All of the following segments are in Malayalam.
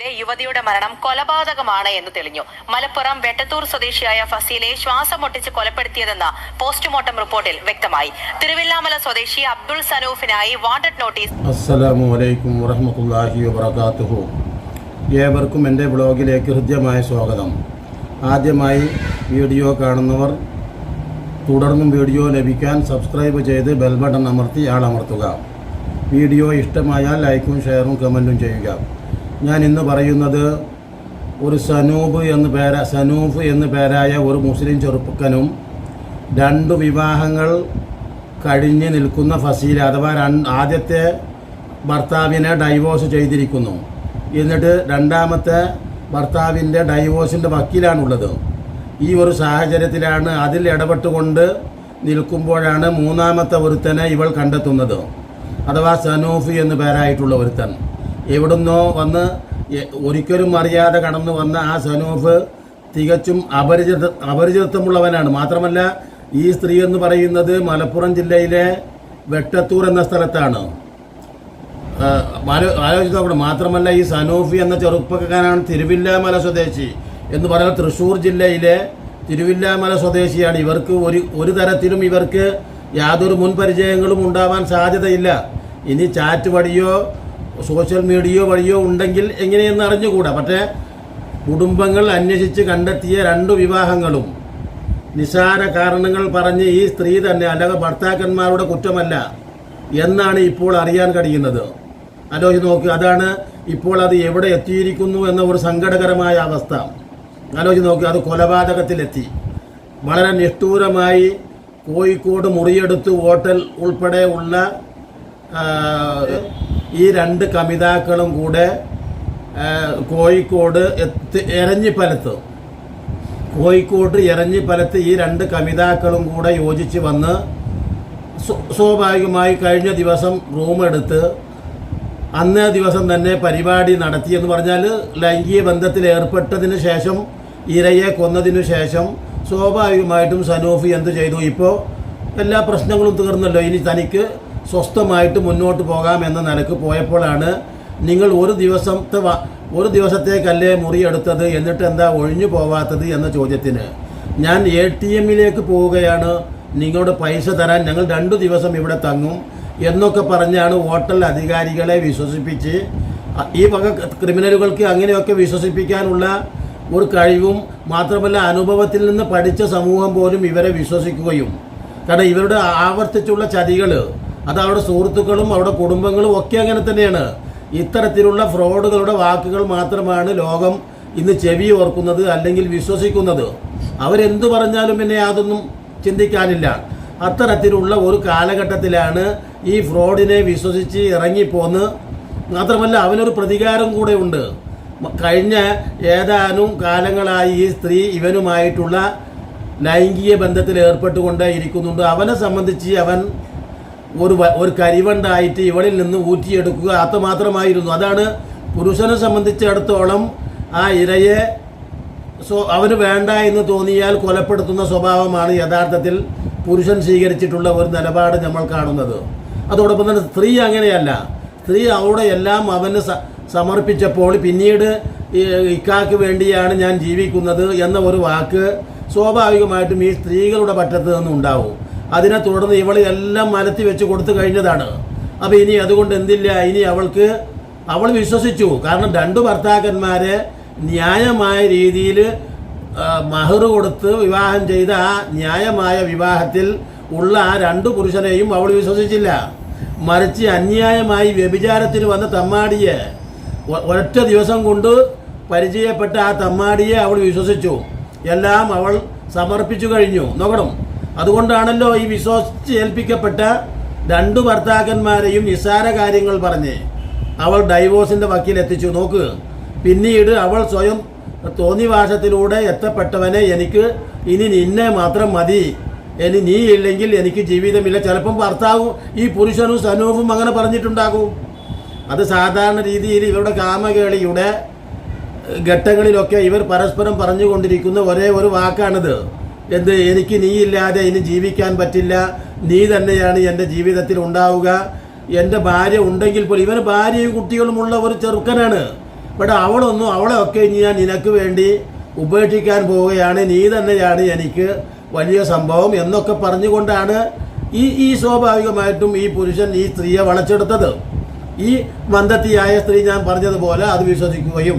ിലെ യുവതിയുടെ മരണം കൊലപാതകമാണ് എന്ന് തെളിഞ്ഞു. മലപ്പുറം വെട്ടത്തൂർ സ്വദേശിയായ ഫസീലെ ശ്വാസം മുട്ടിച്ച് കൊലപ്പെടുത്തിയതെന്ന് പോസ്റ്റ്മോർട്ടം റിപ്പോർട്ടിൽ വ്യക്തമായി. തിരുവില്ലാമല സ്വദേശി അബ്ദുൾ സനൂഫിനായി വാണ്ടഡ് നോട്ടീസ്. അസ്സലാമു അലൈക്കും വറഹ്മത്തുള്ളാഹി വബറകാതുഹു. ഏവർക്കും എന്റെ ബ്ലോഗിലേക്ക് ഹൃദ്യമായ സ്വാഗതം. ആദ്യമായി വീഡിയോ കാണുന്നവർ തുടർന്നും വീഡിയോ ലഭിക്കാൻ സബ്സ്ക്രൈബ് ചെയ്ത് ബെൽ ബട്ടൺ അമർത്തി ആളമർത്തുക. വീഡിയോ ഇഷ്ടമായാൽ ലൈക്കും ഷെയറും കമന്റും ചെയ്യുക. ഞാൻ ഇന്ന് പറയുന്നത് ഒരു സനൂബ് എന്ന് പേര സനൂഫ് എന്ന് പേരായ ഒരു മുസ്ലിം ചെറുപ്പക്കനും രണ്ട് വിവാഹങ്ങൾ കഴിഞ്ഞ് നിൽക്കുന്ന ഫസീല അഥവാ ആദ്യത്തെ ഭർത്താവിനെ ഡൈവോഴ്സ് ചെയ്തിരിക്കുന്നു. എന്നിട്ട് രണ്ടാമത്തെ ഭർത്താവിന്റെ ഡൈവോഴ്സിന്റെ വക്കീലാണുള്ളത്. ഈ ഒരു സാഹചര്യത്തിലാണ് അതിൽ ഇടപെട്ടുകൊണ്ട് നിൽക്കുമ്പോഴാണ് മൂന്നാമത്തെ ഒരുത്തനെ ഇവൾ കണ്ടെത്തുന്നത്. അഥവാ സനൂഫ് എന്ന് പേരായിട്ടുള്ള ഒരുത്തൻ. എവിടുന്നോ വന്ന് ഒരിക്കലും അറിയാതെ കടന്നു വന്ന ആ സനൂഫ് തികച്ചും അപരിചിത അപരിചിതത്വമുള്ളവനാണ്. മാത്രമല്ല ഈ സ്ത്രീ എന്ന് പറയുന്നത് മലപ്പുറം ജില്ലയിലെ വെട്ടത്തൂർ എന്ന സ്ഥലത്താണ്. ആലോചിച്ച് നോക്കണം മാത്രമല്ല ഈ സനൂഫി എന്ന ചെറുപ്പക്കാരനാണ് തിരുവില്ലാമല സ്വദേശി എന്ന് പറയുന്നത് തൃശ്ശൂർ ജില്ലയിലെ തിരുവില്ലാമല സ്വദേശിയാണ്. ഇവർക്ക് ഒരു ഒരു തരത്തിലും ഇവർക്ക് യാതൊരു മുൻ പരിചയങ്ങളും ഉണ്ടാവാൻ സാധ്യതയില്ല. ഇനി ചാറ്റ് വഴിയോ സോഷ്യൽ മീഡിയയോ വഴിയോ ഉണ്ടെങ്കിൽ എങ്ങനെയെന്ന് അറിഞ്ഞുകൂടാ. പക്ഷേ കുടുംബങ്ങൾ അന്വേഷിച്ച് കണ്ടെത്തിയ രണ്ടു വിവാഹങ്ങളും നിസാര കാരണങ്ങൾ പറഞ്ഞ് ഈ സ്ത്രീ തന്നെ അല്ലാതെ ഭർത്താക്കന്മാരുടെ കുറ്റമല്ല എന്നാണ് ഇപ്പോൾ അറിയാൻ കഴിയുന്നത്. ആലോചിച്ച് നോക്കുക അതാണ് ഇപ്പോൾ അത് എവിടെ എത്തിയിരിക്കുന്നു എന്ന ഒരു സങ്കടകരമായ അവസ്ഥ. ആലോചിച്ച് നോക്കുക അത് കൊലപാതകത്തിലെത്തി. വളരെ നിഷ്ഠൂരമായി കോഴിക്കോട് മുറിയെടുത്ത് ഹോട്ടൽ ഉൾപ്പെടെ ഉള്ള ഈ രണ്ട് കമിതാക്കളും കൂടെ കോഴിക്കോട് എത്തി എരഞ്ഞിപ്പലത്ത്. കോഴിക്കോട് എരഞ്ഞിപ്പലത്ത് ഈ രണ്ട് കമിതാക്കളും കൂടെ യോജിച്ച് വന്ന് സ്വാഭാവികമായി കഴിഞ്ഞ ദിവസം റൂമെടുത്ത് അന്നേ ദിവസം തന്നെ പരിപാടി നടത്തി എന്ന് പറഞ്ഞാൽ ലൈംഗിക ബന്ധത്തിൽ ഏർപ്പെട്ടതിന് ശേഷം ഇരയെ കൊന്നതിനു ശേഷം സ്വാഭാവികമായിട്ടും സനൂഫി എന്ത് ചെയ്തു? ഇപ്പോൾ എല്ലാ പ്രശ്നങ്ങളും തീർന്നല്ലോ. ഇനി തനിക്ക് സ്വസ്ഥമായിട്ട് മുന്നോട്ട് പോകാം എന്ന നിലയ്ക്ക് പോയപ്പോഴാണ് നിങ്ങൾ ഒരു ദിവസത്തെ ഒരു ദിവസത്തേക്കല്ലേ മുറിയെടുത്തത് എന്നിട്ട് എന്താ ഒഴിഞ്ഞു പോവാത്തത് എന്ന ചോദ്യത്തിന്. ഞാൻ എ ടി എമ്മിലേക്ക് പോവുകയാണ്. നിങ്ങളുടെ പൈസ തരാൻ ഞങ്ങൾ രണ്ടു ദിവസം ഇവിടെ തങ്ങും എന്നൊക്കെ പറഞ്ഞാണ് ഹോട്ടൽ അധികാരികളെ വിശ്വസിപ്പിച്ച്. ഈ വക ക്രിമിനലുകൾക്ക് അങ്ങനെയൊക്കെ വിശ്വസിപ്പിക്കാനുള്ള ഒരു കഴിവും മാത്രമല്ല അനുഭവത്തിൽ നിന്ന് പഠിച്ച സമൂഹം പോലും ഇവരെ വിശ്വസിക്കുകയും. കാരണം ഇവരുടെ ആവർത്തിച്ചുള്ള ചതികൾ അത് അവിടെ സുഹൃത്തുക്കളും അവിടെ കുടുംബങ്ങളും ഒക്കെ അങ്ങനെ തന്നെയാണ്. ഇത്തരത്തിലുള്ള ഫ്രോഡുകളുടെ വാക്കുകൾ മാത്രമാണ് ലോകം ഇന്ന് ചെവി ഓർക്കുന്നത് അല്ലെങ്കിൽ വിശ്വസിക്കുന്നത്. അവരെന്തു പറഞ്ഞാലും പിന്നെ അതൊന്നും ചിന്തിക്കാനില്ല. അത്തരത്തിലുള്ള ഒരു കാലഘട്ടത്തിലാണ് ഈ ഫ്രോഡിനെ വിശ്വസിച്ച് ഇറങ്ങിപ്പോന്ന്. മാത്രമല്ല അവനൊരു പ്രതികാരം കൂടെ ഉണ്ട്. കഴിഞ്ഞ ഏതാനും കാലങ്ങളായി ഈ സ്ത്രീ ഇവനുമായിട്ടുള്ള ലൈംഗിക ബന്ധത്തിൽ ഏർപ്പെട്ടുകൊണ്ടേ ഇരിക്കുന്നുണ്ട്. അവനെ സംബന്ധിച്ച് അവൻ ഒരു ഒരു കരിവണ്ടായിട്ട് ഇവളിൽ നിന്ന് ഊറ്റിയെടുക്കുക അത്രമാത്രമായിരുന്നു അതാണ് പുരുഷനെ സംബന്ധിച്ചിടത്തോളം ആ ഇരയെ സോ അവന് വേണ്ട എന്ന് തോന്നിയാൽ കൊലപ്പെടുത്തുന്ന സ്വഭാവമാണ് യഥാർത്ഥത്തിൽ പുരുഷൻ സ്വീകരിച്ചിട്ടുള്ള ഒരു നിലപാട് നമ്മൾ കാണുന്നത്. അതോടൊപ്പം തന്നെ സ്ത്രീ അങ്ങനെയല്ല. സ്ത്രീ അവിടെ എല്ലാം അവന് സമർപ്പിച്ചപ്പോൾ പിന്നീട് ഇക്കാക്ക് വേണ്ടിയാണ് ഞാൻ ജീവിക്കുന്നത് എന്ന ഒരു വാക്ക് സ്വാഭാവികമായിട്ടും ഈ സ്ത്രീകളുടെ പറ്റത്ത് നിന്നുണ്ടാവും. അതിനെ തുടർന്ന് ഇവൾ എല്ലാം മലത്തി വെച്ച് കൊടുത്തു കഴിഞ്ഞതാണ്. അപ്പോൾ ഇനി അതുകൊണ്ട് എന്തില്ല? ഇനി അവൾക്ക് അവൾ വിശ്വസിച്ചു. കാരണം രണ്ടു ഭർത്താക്കന്മാരെ ന്യായമായ രീതിയിൽ മഹർ കൊടുത്ത് വിവാഹം ചെയ്ത ആ ന്യായമായ വിവാഹത്തിൽ ഉള്ള ആ രണ്ട് പുരുഷനെയും അവൾ വിശ്വസിച്ചില്ല. മറിച്ച് അന്യായമായി വ്യഭിചാരത്തിന് വന്ന തമ്മാടിയെ ഒരൊറ്റ ദിവസം കൊണ്ട് പരിചയപ്പെട്ട ആ തമ്മാടിയെ അവൾ വിശ്വസിച്ചു. എല്ലാം അവൾ സമർപ്പിച്ചു കഴിഞ്ഞു. നോക്കണം. അതുകൊണ്ടാണല്ലോ ഈ വിശ്വസിച്ച് ഏൽപ്പിക്കപ്പെട്ട രണ്ടു ഭർത്താക്കന്മാരെയും നിസ്സാര കാര്യങ്ങൾ പറഞ്ഞ് അവൾ ഡൈവോഴ്സിന്റെ വക്കീൽ എത്തിച്ചു നോക്ക് പിന്നീട് അവൾ സ്വയം തോന്നിവാസത്തിലൂടെ എത്തപ്പെട്ടവനെ എനിക്ക് ഇനി നിന്നെ മാത്രം മതി. ഇനി നീ ഇല്ലെങ്കിൽ എനിക്ക് ജീവിതമില്ല. ചിലപ്പം ഭർത്താവും ഈ പുരുഷനും സനൂഫും അങ്ങനെ പറഞ്ഞിട്ടുണ്ടാകും. അത് സാധാരണ രീതിയിൽ ഇവരുടെ കാമകേളിയുടെ ഘട്ടങ്ങളിലൊക്കെ ഇവർ പരസ്പരം പറഞ്ഞുകൊണ്ടിരിക്കുന്ന ഒരേ ഒരു വാക്കാണിത്. എന്ത് എനിക്ക് നീ ഇല്ലാതെ ഇനി ജീവിക്കാൻ പറ്റില്ല. നീ തന്നെയാണ് എന്റെ ജീവിതത്തിൽ ഉണ്ടാവുക. എന്റെ ഭാര്യ ഉണ്ടെങ്കിൽ പോലും ഇവന് ഭാര്യയും കുട്ടികളുമുള്ള ഒരു ചെറുക്കനാണ്. ബട്ട് അവളൊന്നും അവളെ ഒക്കെ ഇനി ഞാൻ നിനക്ക് വേണ്ടി ഉപേക്ഷിക്കാൻ പോവുകയാണ്. നീ തന്നെയാണ് എനിക്ക് വലിയ സംഭവം എന്നൊക്കെ പറഞ്ഞുകൊണ്ടാണ് ഈ ഈ സ്വാഭാവികമായിട്ടും ഈ പുരുഷൻ ഈ സ്ത്രീയെ വളച്ചെടുത്തത്. ഈ മന്ദത്തിയായ സ്ത്രീ ഞാൻ പറഞ്ഞതുപോലെ അത് വിശ്വസിക്കുകയും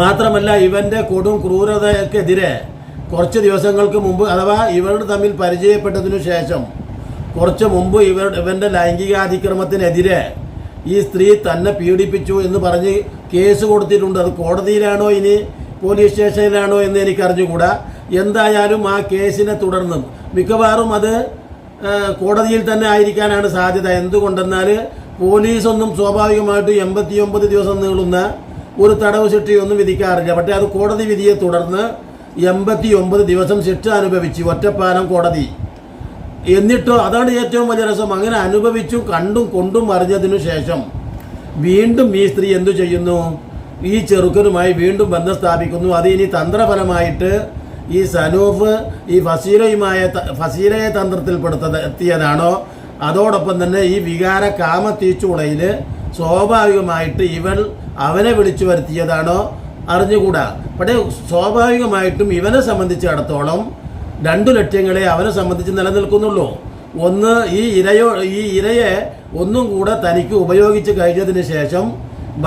മാത്രമല്ല ഇവന്റെ കൊടും ക്രൂരതയ്ക്കെതിരെ കുറച്ച് ദിവസങ്ങൾക്ക് മുമ്പ് അഥവാ ഇവർ തമ്മിൽ പരിചയപ്പെട്ടതിനു ശേഷം കുറച്ച് മുമ്പ് ഇവർ ഇവന്റെ ലൈംഗികാതിക്രമത്തിനെതിരെ ഈ സ്ത്രീ തന്നെ പീഡിപ്പിച്ചു എന്ന് പറഞ്ഞ് കേസ് കൊടുത്തിട്ടുണ്ട്. അത് കോടതിയിലാണോ ഇനി? പോലീസ് സ്റ്റേഷനിലാണോ എന്ന് എനിക്കറിഞ്ഞുകൂടാ. എന്തായാലും ആ കേസിനെ തുടർന്നും മിക്കവാറും അത് കോടതിയിൽ തന്നെ ആയിരിക്കാനാണ് സാധ്യത. എന്തുകൊണ്ടെന്നാൽ പോലീസൊന്നും സ്വാഭാവികമായിട്ട് എൺപത്തിയൊമ്പത് ദിവസം നീളുന്ന ഒരു തടവ് ശിക്ഷയൊന്നും വിധിക്കാറില്ല. പക്ഷേ അത് കോടതി വിധിയെ തുടർന്ന് എൺപത്തി ഒമ്പത് ദിവസം ശിക്ഷ അനുഭവിച്ചു. ഒറ്റപ്പാലം കോടതി. എന്നിട്ടോ അതാണ് ഏറ്റവും വലിയ രസം. അങ്ങനെ അനുഭവിച്ചു കണ്ടും കൊണ്ടും അറിഞ്ഞതിനു ശേഷം വീണ്ടും ഈ സ്ത്രീ എന്തു ചെയ്യുന്നു? ഈ ചെറുക്കനുമായി വീണ്ടും ബന്ധം സ്ഥാപിക്കുന്നു. അത് ഇനി തന്ത്രപരമായിട്ട് ഈ സനൂഫ് ഈ ഫസീലയുമായ ഫസീലയെ തന്ത്രത്തിൽപ്പെടുത്ത എത്തിയതാണോ? അതോടൊപ്പം തന്നെ ഈ വികാര കാമ തീച്ചുളയിൽ സ്വാഭാവികമായിട്ട് ഇവൾ അവനെ വിളിച്ചു വരുത്തിയതാണോ? അറിഞ്ഞുകൂടാ. പക്ഷേ സ്വാഭാവികമായിട്ടും ഇവനെ സംബന്ധിച്ചിടത്തോളം രണ്ടു ലക്ഷ്യങ്ങളെ അവനെ സംബന്ധിച്ച് നിലനിൽക്കുന്നുള്ളൂ. ഒന്ന് ഈ ഇരയോ ഈ ഇരയെ ഒന്നും കൂടെ തനിക്ക് ഉപയോഗിച്ച് കഴിഞ്ഞതിന് ശേഷം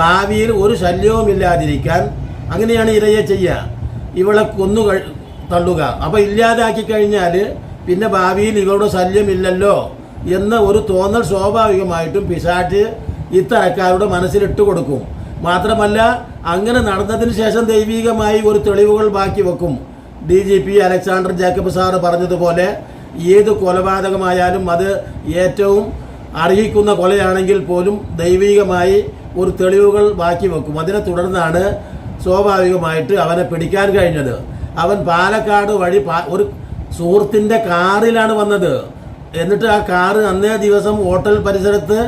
ഭാവിയിൽ ഒരു ശല്യവുമില്ലാതിരിക്കാൻ അങ്ങനെയാണ് ഇരയെ ചെയ്യുക. ഇവളെ കൊന്നു തള്ളുക. അപ്പം ഇല്ലാതാക്കി കഴിഞ്ഞാൽ പിന്നെ ഭാവിയിൽ ഇവളുടെ ശല്യമില്ലല്ലോ എന്ന ഒരു തോന്നൽ സ്വാഭാവികമായിട്ടും പിശാറ്റ് ഇത്തരക്കാരുടെ മനസ്സിലിട്ട് കൊടുക്കും. മാത്രമല്ല അങ്ങനെ നടന്നതിന് ശേഷം ദൈവികമായി ഒരു തെളിവുകൾ ബാക്കി വെക്കും. D G P Alexander Jacob sir പറഞ്ഞതുപോലെ ഏത് കൊലപാതകമായാലും അത് ഏറ്റവും അർഹിക്കുന്ന കൊലയാണെങ്കിൽ പോലും ദൈവികമായി ഒരു തെളിവുകൾ ബാക്കി വെക്കും. അതിനെ തുടർന്നാണ് സ്വാഭാവികമായിട്ട് അവനെ പിടിക്കാൻ കഴിഞ്ഞത്. അവൻ പാലക്കാട് വഴി ഒരു സുഹൃത്തിന്റെ കാറിലാണ് വന്നത്. എന്നിട്ട് ആ കാറ് അന്നേ ദിവസം ഹോട്ടൽ പരിസരത്ത്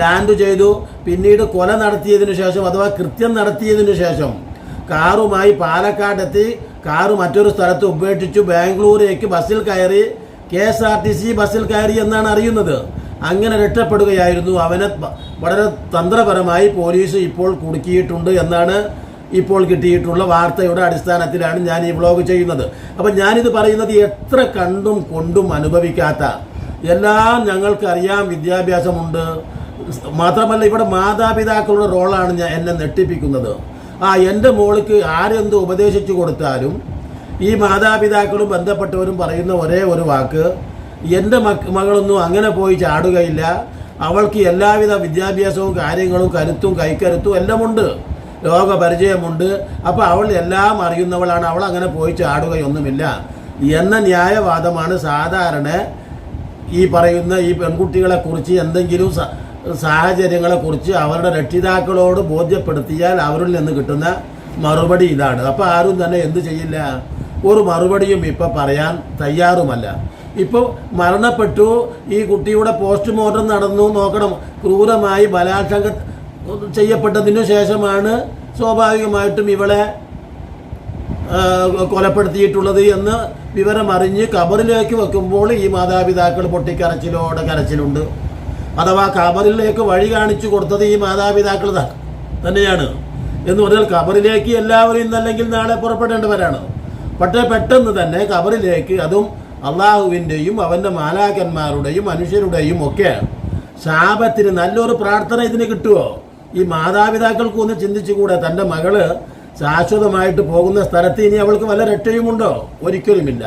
ലാൻഡ് ചെയ്തു. പിന്നീട് കൊല നടത്തിയതിനു ശേഷം അഥവാ കൃത്യം നടത്തിയതിനു ശേഷം കാറുമായി പാലക്കാടെത്തി. കാറ് മറ്റൊരു സ്ഥലത്ത് ഉപേക്ഷിച്ചു. ബാംഗ്ലൂരേക്ക് ബസ്സിൽ കയറി. K S R T C ബസ്സിൽ കയറി എന്നാണ് അറിയുന്നത്. അങ്ങനെ രക്ഷപ്പെടുകയായിരുന്നു. അവനെ വളരെ തന്ത്രപരമായി പോലീസ് ഇപ്പോൾ കുടുക്കിയിട്ടുണ്ട് എന്നാണ് ഇപ്പോൾ കിട്ടിയിട്ടുള്ള വാർത്തയുടെ അടിസ്ഥാനത്തിലാണ് ഞാൻ ഈ വ്ലോഗ് ചെയ്യുന്നത്. അപ്പം ഞാനിത് പറയുന്നത് എത്ര കണ്ടും കൊണ്ടും അനുഭവിക്കാത്ത എല്ലാം ഞങ്ങൾക്കറിയാം വിദ്യാഭ്യാസമുണ്ട്. മാത്രമല്ല ഇവിടെ മാതാപിതാക്കളുടെ റോളാണ് ഞാൻ എന്നെ നെട്ടിപ്പിക്കുന്നത് ആ എന്റെ മോൾക്ക് ആരെന്ത് ഉപദേശിച്ചു കൊടുത്താലും ഈ മാതാപിതാക്കളും ബന്ധപ്പെട്ടവരും പറയുന്ന ഒരേ ഒരു വാക്ക് എന്റെ മകളൊന്നും അങ്ങനെ പോയി ചാടുകയില്ല. അവൾക്ക് എല്ലാവിധ വിദ്യാഭ്യാസവും കാര്യങ്ങളും കരുത്തും കൈക്കരുത്തും എല്ലാം ഉണ്ട് ലോക പരിചയമുണ്ട് അപ്പോൾ അവൾ എല്ലാം അറിയുന്നവളാണ്. അവൾ അങ്ങനെ പോയി ചാടുകയൊന്നുമില്ല. എന്ന ന്യായവാദമാണ് സാധാരണ ഈ പറയുന്ന ഈ പെൺകുട്ടികളെക്കുറിച്ച് എന്തെങ്കിലും സ- സാഹചര്യങ്ങളെ കുറിച്ച് അവരുടെ രക്ഷിതാക്കളോട് ബോധ്യപ്പെടുത്തിയാൽ അവരിൽ നിന്ന് കിട്ടുന്ന മറുപടി ഇതാണ്. അപ്പോൾ ആരും തന്നെ എന്ത് ചെയ്യില്ല? ഒരു മറുപടിയും ഇപ്പം പറയാൻ തയ്യാറുമല്ല. ഇപ്പോൾ മരണപ്പെട്ടു ഈ കുട്ടിയുടെ പോസ്റ്റ്മോർട്ടം നടന്നു നോക്കണം. ക്രൂരമായി ബലാത്സംഗ ചെയ്യപ്പെട്ടതിനു ശേഷമാണ് സ്വാഭാവികമായിട്ടും ഇവളെ കൊലപ്പെടുത്തിയിട്ടുള്ളത് എന്ന് വിവരമറിഞ്ഞ് കബറിലേക്ക് വെക്കുമ്പോൾ ഈ മാതാപിതാക്കൾ പൊട്ടിക്കരച്ചിലോടെ കരച്ചിലുണ്ട്. അഥവാ കബറിലേക്ക് വഴി കാണിച്ചു കൊടുത്തത് ഈ മാതാപിതാക്കൾ തന്നെയാണ്. എന്ന് പറഞ്ഞാൽ കബറിലേക്ക് എല്ലാവരും ഇന്നല്ലെങ്കിൽ നാളെ പുറപ്പെടേണ്ടവരാണ്. പക്ഷേ പെട്ടെന്ന് തന്നെ കബറിലേക്ക് അതും അള്ളാഹുവിന്റെയും അവന്റെ മാലാക്കന്മാരുടെയും മനുഷ്യരുടെയും ഒക്കെ ശാപത്തിന് നല്ലൊരു പ്രാർത്ഥന ഇതിന് കിട്ടുമോ ഈ മാതാപിതാക്കൾക്ക് ഒന്ന് ചിന്തിച്ചുകൂടെ. തന്റെ മകൾ ശാശ്വതമായിട്ട് പോകുന്ന സ്ഥലത്ത് ഇനി അവൾക്ക് വല്ല രക്ഷയുമുണ്ടോ? ഒരിക്കലുമില്ല.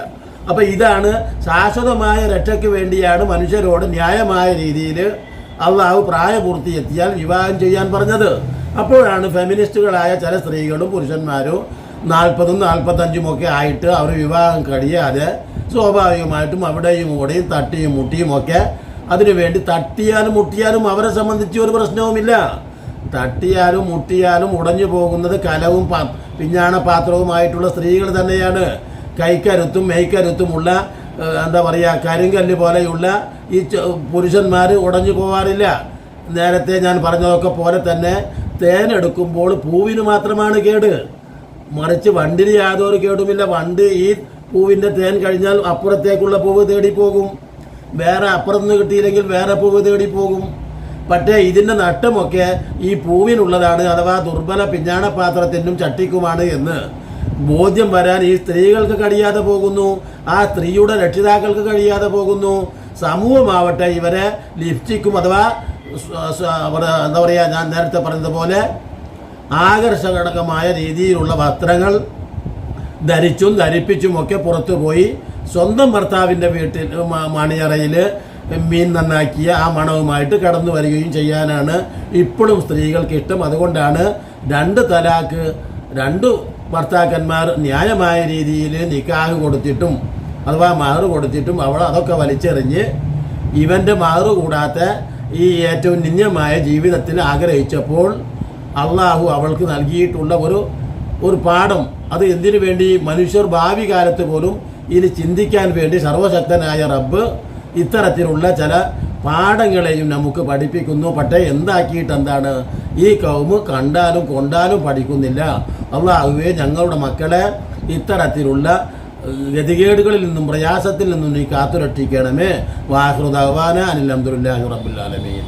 അപ്പൊ ഇതാണ് ശാശ്വതമായ രക്ഷയ്ക്ക് വേണ്ടിയാണ് മനുഷ്യരോട് ന്യായമായ രീതിയിൽ അള്ളാഹു പ്രായപൂർത്തി എത്തിയാൽ വിവാഹം ചെയ്യാൻ പറഞ്ഞത്. അപ്പോഴാണ് ഫെമിനിസ്റ്റുകളായ ചില സ്ത്രീകളും പുരുഷന്മാരും നാൽപ്പതും നാൽപ്പത്തഞ്ചും ഒക്കെ ആയിട്ട് അവർ വിവാഹം കഴിയാതെ സ്വാഭാവികമായിട്ടും അവിടെയും ഇവിടെയും തട്ടിയും മുട്ടിയും ഒക്കെ അതിനുവേണ്ടി തട്ടിയാലും മുട്ടിയാലും അവരെ സംബന്ധിച്ച് ഒരു പ്രശ്നവുമില്ല. തട്ടിയാലും മുട്ടിയാലും ഉടഞ്ഞു പോകുന്നത് കലവും പിഞ്ഞാണ പാത്രവുമായിട്ടുള്ള സ്ത്രീകൾ തന്നെയാണ്. കൈക്കരുത്തും മെയ്ക്കരുത്തുമുള്ള എന്താ പറയുക കരിങ്കല്ല് പോലെയുള്ള ഈ പുരുഷന്മാർ ഉടഞ്ഞു പോകാറില്ല നേരത്തെ ഞാൻ പറഞ്ഞതൊക്കെ പോലെ തന്നെ തേനെടുക്കുമ്പോൾ പൂവിന് മാത്രമാണ് കേട്. മറിച്ച് വണ്ടിന് യാതൊരു കേടുമില്ല. വണ്ട് ഈ പൂവിന്റെ തേൻ കഴിഞ്ഞാൽ അപ്പുറത്തേക്കുള്ള പൂവ് തേടി പോകും വേറെ അപ്പുറത്ത് നിന്ന് കിട്ടിയില്ലെങ്കിൽ വേറെ പൂവ് തേടി പോകും പക്ഷേ ഇതിന്റെ നട്ടമൊക്കെ ഈ പൂവിനുള്ളതാണ് അഥവാ ദുർബല പിഞ്ഞാണപാത്രത്തിനും ചട്ടിക്കുമാണ് എന്ന്. ബോധ്യം വരാൻ ഈ സ്ത്രീകൾക്ക് കഴിയാതെ പോകുന്നു. ആ സ്ത്രീയുടെ രക്ഷിതാക്കൾക്ക് കഴിയാതെ പോകുന്നു. സമൂഹമാവട്ടെ ഇവരെ ലിപ്സ്റ്റിക്കും അഥവാ എന്താ പറയുക ഞാൻ നേരത്തെ പറഞ്ഞതുപോലെ ആകർഷകമായ രീതിയിലുള്ള വസ്ത്രങ്ങൾ ധരിച്ചും ധരിപ്പിച്ചുമൊക്കെ പുറത്തു പോയി സ്വന്തം ഭർത്താവിന്റെ വീട്ടിൽ മണിയറയിൽ മീൻ നന്നാക്കിയ ആ മണവുമായിട്ട് കടന്നു വരികയും ചെയ്യാനാണ് ഇപ്പോഴും സ്ത്രീകൾക്ക് ഇഷ്ടം. അതുകൊണ്ടാണ് രണ്ട് തലാക്ക് രണ്ട് ഭർത്താക്കന്മാർ ന്യായമായ രീതിയിൽ നിക്കാഹ് കൊടുത്തിട്ടും അഥവാ മഹർ കൊടുത്തിട്ടും അവൾ അതൊക്കെ വലിച്ചെറിഞ്ഞ് ഇവന്റെ മഹർ കൂടാത്ത ഈ ഏറ്റവും നിന്യമായ ജീവിതത്തിൽ ആഗ്രഹിച്ചപ്പോൾ അള്ളാഹു അവൾക്ക് നൽകിയിട്ടുള്ള ഒരു ഒരു പാഠം. അത് എന്തിനു വേണ്ടി? മനുഷ്യർ ഭാവി കാലത്ത് പോലും ഇനി ചിന്തിക്കാൻ വേണ്ടി സർവശക്തനായ റബ്ബ് ഇത്തരത്തിലുള്ള ചില പാഠങ്ങളെയും നമുക്ക് പഠിപ്പിക്കുന്നു. പക്ഷേ എന്താക്കിയിട്ട് എന്താണ് ഈ കൗമ് കണ്ടാലും കൊണ്ടാലും പഠിക്കുന്നില്ല. അള്ളാഹുവെ ഞങ്ങളുടെ മക്കളെ ഇത്തരത്തിലുള്ള ഗതികേടുകളിൽ നിന്നും പ്രയാസത്തിൽ നിന്നും നീ കാത്തുരക്ഷിക്കണമേ. വാഹൃദവാന അനിൽ അബ്ദുല്ലാഹി റബ്ബുല്ലാലമീൻ